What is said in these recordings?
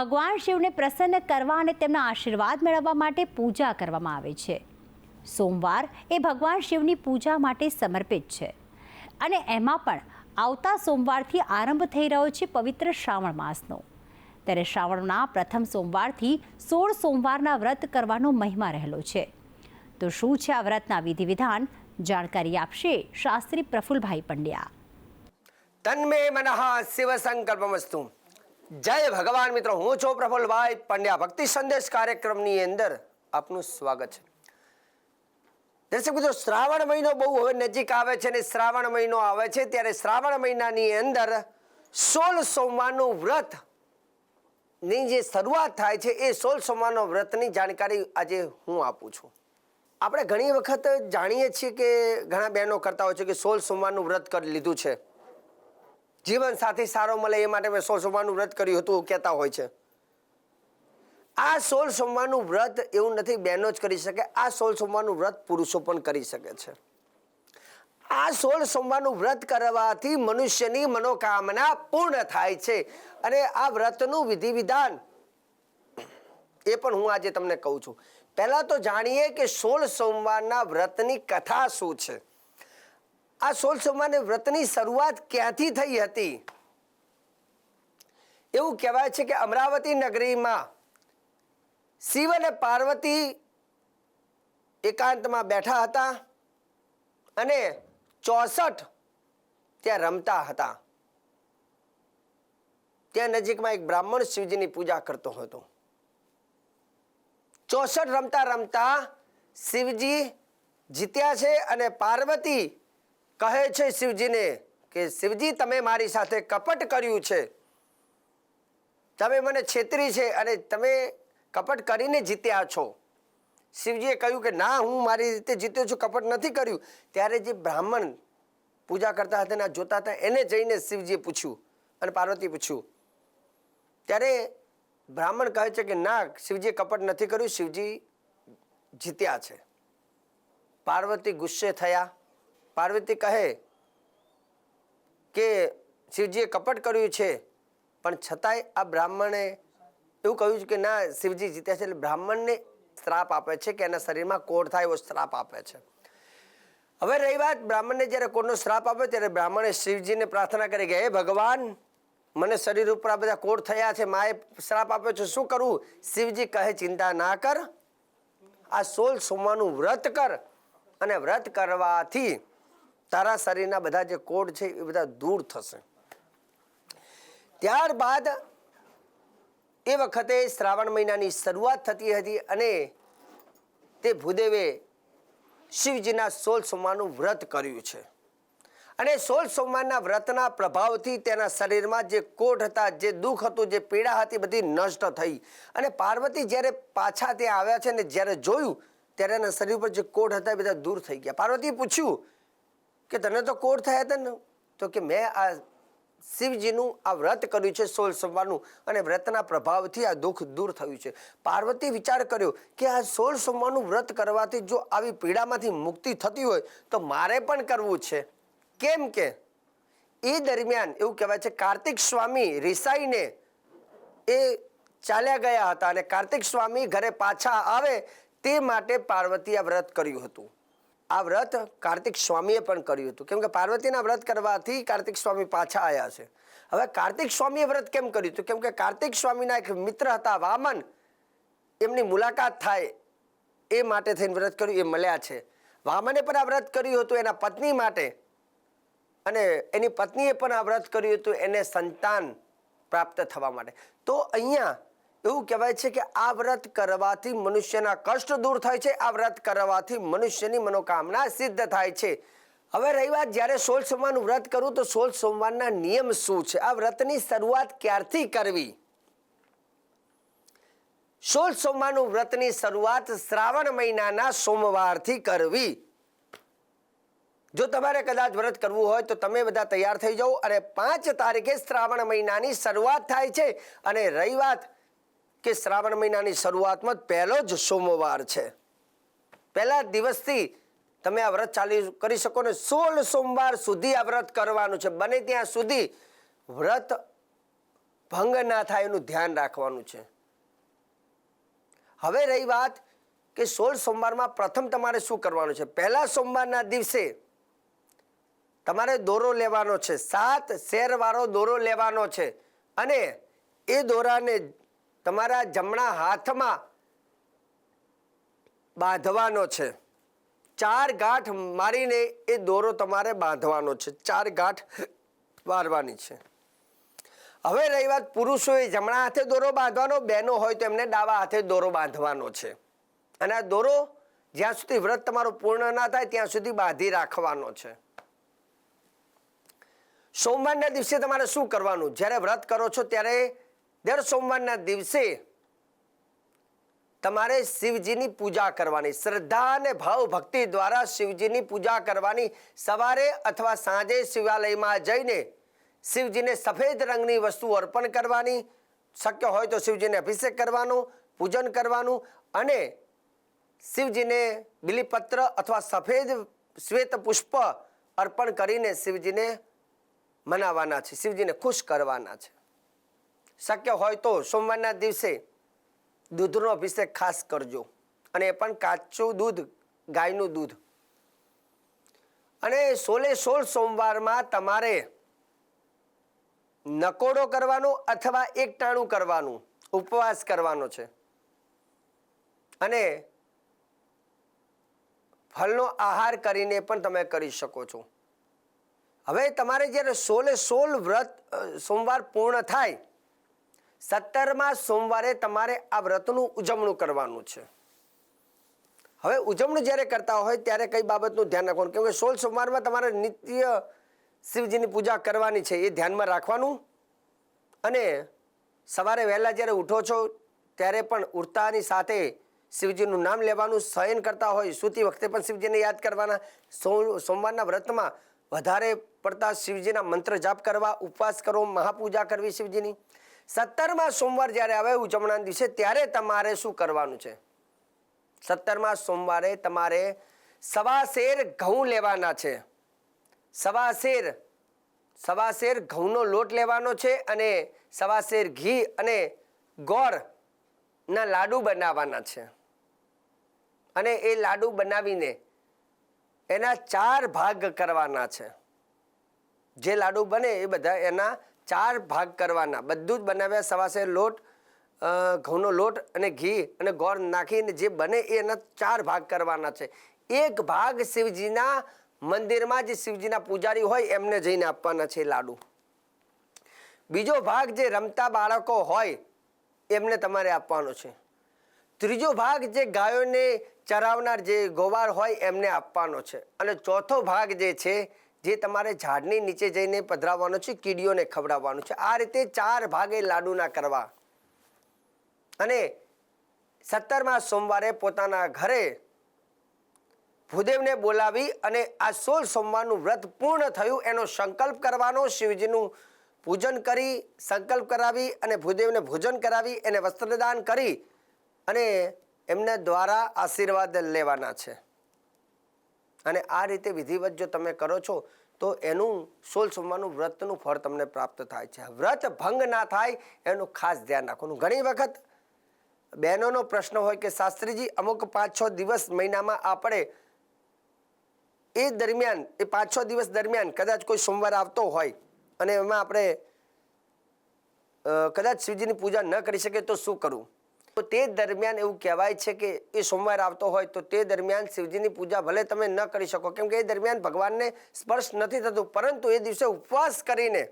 ભગવાન શિવને પ્રસન્ન કરવા અને તેમના આશીર્વાદ મેળવવા માટે પૂજા કરવામાં આવે છે. સોમવાર એ ભગવાન શિવની પૂજા માટે સમર્પિત છે. અને એમાં પણ આવતા સોમવારથી આરંભ થઈ રહ્યો છે પવિત્ર શ્રાવણ માસનો. ત્યારે શ્રાવણના પ્રથમ સોમવારથી સોળ સોમવારના વ્રત કરવાનો મહિમા રહેલો છે. તો શું છે આ વ્રતના વિધિ વિધાન જાણકારી આપશે શાસ્ત્રી પ્રફુલભાઈ પંડ્યા. તન્મે મનઃ શિવ સંકલ્પમસ્તુ જય ભગવાન મિત્રો, હું છું પ્રફુલભાઈ પંડ્યા. ભક્તિ સંદેશ કાર્યક્રમની અંદર આપનું સ્વાગત છે. દર્શક મિત્રો, શ્રાવણ મહિનો બહુ હવે નજીક આવે છે અને શ્રાવણ મહિનો આવે છે ત્યારે શ્રાવણ મહિનાની અંદર સોળ સોમવારનું વ્રતની જે શરૂઆત થાય છે એ સોળ સોમવારનો વ્રતની જાણકારી આજે હું આપું છું. આપણે ઘણી વખત જાણીએ છીએ કે ઘણા બહેનો કરતા હોય છે કે સોળ સોમવારનું વ્રત કરી લીધું છે. જીવન સાથી સારો મળે એ માટે મેં સોળ સોમવારનું વ્રત કર્યું હતું કહેતા હોય છે. આ સોળ સોમવારનું વ્રત એવું નથી બહેનો જ કરી શકે, આ સોળ સોમવારનું વ્રત પુરુષો પણ કરી શકે છે. આ સોળ સોમવારનું વ્રત કરવાથી મનુષ્યની મનોકામના પૂર્ણ થાય છે અને આ વ્રતનું વિધિ વિધાન એ પણ હું આજે તમને કહું છું. પહેલા તો જાણીએ કે સોળ સોમવારના વ્રતની કથા શું છે. આ સોળ સોમવારના વ્રતની શરૂઆત ક્યાંથી થઈ હતી? એવું કહેવાય છે કે અમરાવતી નગરીમાં શિવ અને પાર્વતી એકાંતમાં બેઠા હતા અને ચોસઠ ત્યાં રમતા હતા. ત્યાં નજીકમાં એક બ્રાહ્મણ શિવજીની પૂજા કરતો હતો. ચોસઠ રમતા રમતા શિવજી જીત્યા છે અને પાર્વતી કહે છે શિવજીને કે શિવજી, તમે મારી સાથે કપટ કર્યું છે. તમે મને છેતરી છે અને તમે કપટ કરીને જીત્યા છો. શિવજીએ કહ્યું કે, ના, હું મારી રીતે જીત્યો છું, કપટ નથી કર્યું. ત્યારે જે બ્રાહ્મણ પૂજા કરતા હતા ને જોતા હતા, એને જઈને શિવજીએ પૂછ્યું અને પાર્વતી પૂછ્યું. ત્યારે બ્રાહ્મણ કહે છે કે, ના, શિવજીએ કપટ નથી કર્યું, શિવજી જીત્યા છે. પાર્વતી ગુસ્સે થયા. પાર્વતી કહે કે શિવજીએ કપટ કર્યું છે, પણ છતાંય આ બ્રાહ્મણે એવું કહ્યું છે કે ના, શિવજી જીત્યા છે એટલે બ્રાહ્મણને શ્રાપ આપે છે કે એના શરીરમાં કોઢ થાય એવો શ્રાપ આપે છે. હવે રહી વાત, બ્રાહ્મણને જ્યારે કોઢનો શ્રાપ આપ્યો ત્યારે બ્રાહ્મણે શિવજીને પ્રાર્થના કરી કે, હે ભગવાન, મને શરીર ઉપર આ બધા કોઢ થયા છે, માએ શ્રાપ આપ્યો છે, શું કરવું શિવજી કહે, ચિંતા ના કર. આ સોલ સોમવાનું વ્રત કર અને વ્રત કરવાથી તારા શરીરના બધા જે કોડ છે એ બધા દૂર થશે. ત્યારબાદ એ વખતે શ્રાવણ મહિનાની શરૂઆત થતી હતી અને તે ભૂદેવે શિવજીના સોળ સોમવારનું વ્રત કર્યું છે. અને સોળ સોમવારના વ્રતના પ્રભાવથી તેના શરીરમાં જે કોટ હતા, જે દુઃખ હતું, જે પીડા હતી, બધી નષ્ટ થઈ. અને પાર્વતી જ્યારે પાછા ત્યાં આવ્યા છે ને જ્યારે જોયું, ત્યારે એના શરીર પર જે કોટ હતા એ બધા દૂર થઈ ગયા. પાર્વતીએ પૂછ્યું કે તને તો કોર થયા હતા ને? તો કે મેં આ શિવજીનું આ વ્રત કર્યું છે સોળ સોમવારનું અને વ્રતના પ્રભાવથી આ દુઃખ દૂર થયું છે. પાર્વતી વિચાર કર્યો કે આ સોળ સોમવારનું વ્રત કરવાથી જો આવી પીડામાંથી મુક્તિ થતી હોય તો મારે પણ કરવું છે. કેમ કે એ દરમિયાન એવું કહેવાય છે કાર્તિક સ્વામી રિસાઈને એ ચાલ્યા ગયા હતા અને કાર્તિક સ્વામી ઘરે પાછા આવે તે માટે પાર્વતી આ વ્રત કર્યું હતું. આ વ્રત કાર્તિક સ્વામીએ પણ કર્યું હતું. કેમ કે પાર્વતીના વ્રત કરવાથી કાર્તિક સ્વામી પાછા આવ્યા છે. હવે કાર્તિક સ્વામીએ વ્રત કેમ કર્યું હતું? કેમ કે કાર્તિક સ્વામીના એક મિત્ર હતા, વામન, એમની મુલાકાત થાય એ માટે થઈને વ્રત કર્યું, એ મળ્યા છે. વામને પણ આ વ્રત કર્યું હતું એના પત્ની માટે. અને એની પત્નીએ પણ આ વ્રત કર્યું હતું એને સંતાન પ્રાપ્ત થવા માટે. તો અહીંયા એવું કહેવાય છે કે આ વ્રત કરવાથી મનુષ્યના કષ્ટ દૂર થાય છે, આ વ્રત કરવાથી મનુષ્યની મનોકામના સિદ્ધ થાય છે. હવે રહી વાત, જ્યારે સોળ સોમવારનું વ્રત કરું તો સોળ સોમવારના નિયમ શું છે? આ વ્રતની શરૂઆત ક્યારથી કરવી? સોળ સોમવારનું વ્રતની શરૂઆત શ્રાવણ મહિનાના સોમવારથી કરવી. જો તમારે કદાચ વ્રત કરવું હોય તો તમે બધા તૈયાર થઈ જાઓ અને પાંચ તારીખે શ્રાવણ મહિનાની શરૂઆત થાય છે. અને રહી વાત કે શ્રાવણ મહિનાની શરૂઆતમાં પહેલો જ સોમવાર છે. પહેલા દિવસથી તમે આ વ્રત ચાલી કરી શકો ને સોળ સોમવાર સુધી આ વ્રત કરવાનું છે. બને ત્યાં સુધી વ્રત ભંગ ના થાય એનું ધ્યાન રાખવાનું છે. હવે રહી વાત કે સોળ સોમવારમાં પ્રથમ તમારે શું કરવાનું છે? પહેલા સોમવારના દિવસે તમારે દોરો લેવાનો છે. સાત શેરવાળો દોરો લેવાનો છે. અને એ દોરાને તમારા જમણા હાથમાં બાંધવાનો છે. ચાર ગાંઠ મારીને એ દોરો તમારે બાંધવાનો છે. ચાર ગાંઠ વારવાની છે. હવે રહી વાત પુરુષોએ જમણા હાથે દોરો બાંધવાનો, બહેનો હોય તો એમને ડાબા હાથે દોરો બાંધવાનો છે. અને આ દોરો જ્યાં સુધી વ્રત તમારું પૂર્ણ ના થાય ત્યાં સુધી બાંધી રાખવાનો છે. સોમવારના દિવસે તમારે શું કરવાનું? જ્યારે વ્રત કરો છો ત્યારે દર સોમવારના દિવસે તમારે શિવજીની પૂજા કરવાની. શ્રદ્ધા અને ભાવ ભક્તિ દ્વારા શિવજીની પૂજા કરવાની. સવારે અથવા સાંજે શિવાલયમાં જઈને શિવજીને સફેદ રંગની વસ્તુ અર્પણ કરવાની. શક્ય હોય તો શિવજીને અભિષેક કરવાનો, પૂજન કરવાનું અને શિવજીને બિલીપત્ર અથવા સફેદ શ્વેત પુષ્પ અર્પણ કરીને શિવજીને મનાવવાના છે, શિવજીને ખુશ કરવાના છે. શક્ય હોય તો સોમવારના દિવસે દૂધનો અભિષેક ખાસ કરજો. અને એ પણ કાચું દૂધ, ગાયનું દૂધ. અને સોલે સોળ સોમવારમાં તમારે નકોડો કરવાનો અથવા એકટાણું કરવાનું. ઉપવાસ કરવાનો છે. અને ફળનો આહાર કરીને પણ તમે કરી શકો છો. હવે તમારે જ્યારે સોલે સોળ વ્રત સોમવાર પૂર્ણ થાય સત્તરમા સોમવારે તમારે આ વ્રતનું ઉજવણું કરવાનું છે. હવે ઉજવણું જ્યારે કરતા હોય ત્યારે કઈ બાબતનું ધ્યાન રાખવાનું? કેમકે સોળ સોમવારમાં તમારે નિત્ય શિવજીની પૂજા કરવાની છે, એ ધ્યાનમાં રાખવાનું. અને સવારે વહેલા જ્યારે ઉઠો છો, ત્યારે પણ ઉઠતાની સાથે શિવજીનું નામ લેવાનું, શયન કરતા હોય, સૂતી વખતે પણ શિવજીને યાદ કરવાના. સો સોમવારના વ્રતમાં વધારે પડતા શિવજીના મંત્ર જાપ કરવા, ઉપવાસ કરવો મહાપૂજા કરવી શિવજીની. સત્તરમાં સોમવાર જ્યારે આવે ઉજવણાના દિવસે, ત્યારે તમારે શું કરવાનું છે? સત્તરમાં સોમવારે તમારે સવા શેર ઘઉં લેવાના છે. સવા શેર સવા શેર ઘઉંનો લોટ લેવાનો છે અને સવા શેર ઘી અને ગોળના લાડુ બનાવવાના છે. અને એ લાડુ બનાવીને એના ચાર ભાગ કરવાના છે. જે લાડુ બને એ બધા એના ચાર ભાગ કરવાના. બધું જ બનાવ્યા. સવાસે લોટ ઘઉંનો લોટ અને ઘી અને ગોળ નાખીને જે બને એના ચાર ભાગ કરવાના છે. એક ભાગ શિવજીના મંદિરમાં જે શિવજીના પૂજારી હોય એમને જઈને આપવાના છે લાડુ. બીજો ભાગ જે રમતા બાળકો હોય એમને તમારે આપવાનો છે. ત્રીજો ભાગ જે ગાયોને ચરાવનાર જે ગોવાર હોય એમને આપવાનો છે. અને ચોથો ભાગ જે છે જે તમારે ઝાડની નીચે જઈને પધરાવવાનો છે, કીડીઓને ખવડાવવાનું છે. આ રીતે ચાર ભાગે લાડુના કરવા. અને સત્તરમા સોમવારે પોતાના ઘરે ભૂદેવને બોલાવી અને આ સોળ સોમવારનું વ્રત પૂર્ણ થયું, એનો સંકલ્પ કરવાનો, શિવજીનું પૂજન કરી, સંકલ્પ કરાવી અને ભૂદેવને ભોજન કરાવી, એને વસ્ત્રદાન કરી અને એમના દ્વારા આશીર્વાદ લેવાના છે. અને આ રીતે વિધિવત જો તમે કરો છો, તો એનું સોળ સોમવારનું વ્રતનું ફળ તમને પ્રાપ્ત થાય છે. વ્રત ભંગ ના થાય, એનું ખાસ ધ્યાન રાખવાનું. ઘણી વખત બહેનોનો પ્રશ્ન હોય કે, શાસ્ત્રીજી, અમુક પાંચ છ દિવસ મહિનામાં આપણે એ દરમિયાન, એ પાંચ છ દિવસ દરમિયાન કદાચ કોઈ સોમવાર આવતો હોય અને એમાં આપણે કદાચ શિવજીની પૂજા ન કરી શકીએ તો શું કરવું તો તે દરમિયાન એવું કહેવાય છે કે એ સોમવાર આવતો હોય તો તે દરમિયાન શિવજીની પૂજા ભલે તમે ન કરી શકો, કેમ કે એ દરમિયાન ભગવાનને સ્પર્શ નથી થતું, પરંતુ એ દિવસે ઉપવાસ કરીને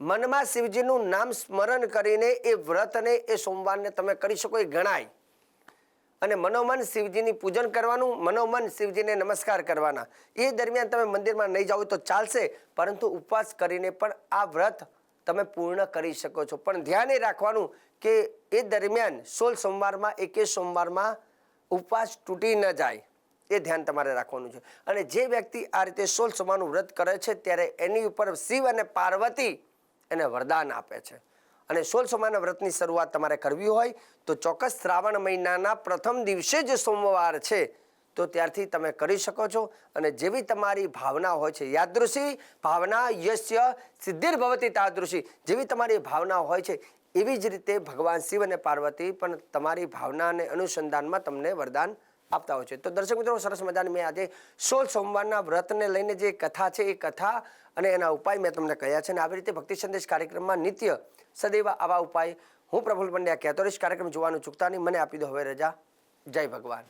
મનમાં શિવજીનું નામ સ્મરણ કરીને એ વ્રતને, એ સોમવારને તમે કરી શકો એ ગણાય. અને મનોમન શિવજીની પૂજન કરવાનું, મનોમન શિવજીને નમસ્કાર કરવાના. એ દરમિયાન તમે મંદિરમાં નહીં જાઓ તો ચાલશે, પરંતુ ઉપવાસ કરીને પણ આ વ્રત તમે પૂર્ણ કરી શકો છો. પણ ધ્યાને રાખવાનું કે એ દરમિયાન સોળ સોમવારમાં એકે સોમવારમાં ઉપવાસ તૂટી ન જાય, એ ધ્યાન તમારે રાખવાનું છે. અને જે વ્યક્તિ આ રીતે સોળ સોમવારનું વ્રત કરે છે, ત્યારે એની ઉપર શિવ અને પાર્વતી એને વરદાન આપે છે. અને સોળ સોમવારના વ્રતની શરૂઆત તમારે કરવી હોય, તો ચોક્કસ શ્રાવણ મહિનાના પ્રથમ દિવસે જ સોમવાર છે, તો ત્યારથી તમે કરી શકો છો. અને જેવી તમારી ભાવના હોય છે, યાદૃશી ભાવના યશ્ય સિદ્ધિર ભવતી તાદૃશી, જેવી તમારી ભાવના હોય છે એવી જ રીતે ભગવાન શિવ અને પાર્વતી પણ તમારી ભાવના અને અનુસંધાનમાં તમને વરદાન આપતા હોય છે. તો દર્શક મિત્રો, સરસ મજાની મેં આજે સોળ સોમવારના વ્રતને લઈને જે કથા છે, એ કથા અને એના ઉપાય મેં તમને કહ્યા છે અને આવી રીતે ભક્તિ સંદેશ કાર્યક્રમમાં નિત્ય સદૈવ આવા ઉપાય હું પ્રફુલ પંડ્યા કહેતો કાર્યક્રમ જોવાનું ચૂકતા નહીં. મને આપી દો હવે રજા. જય ભગવાન.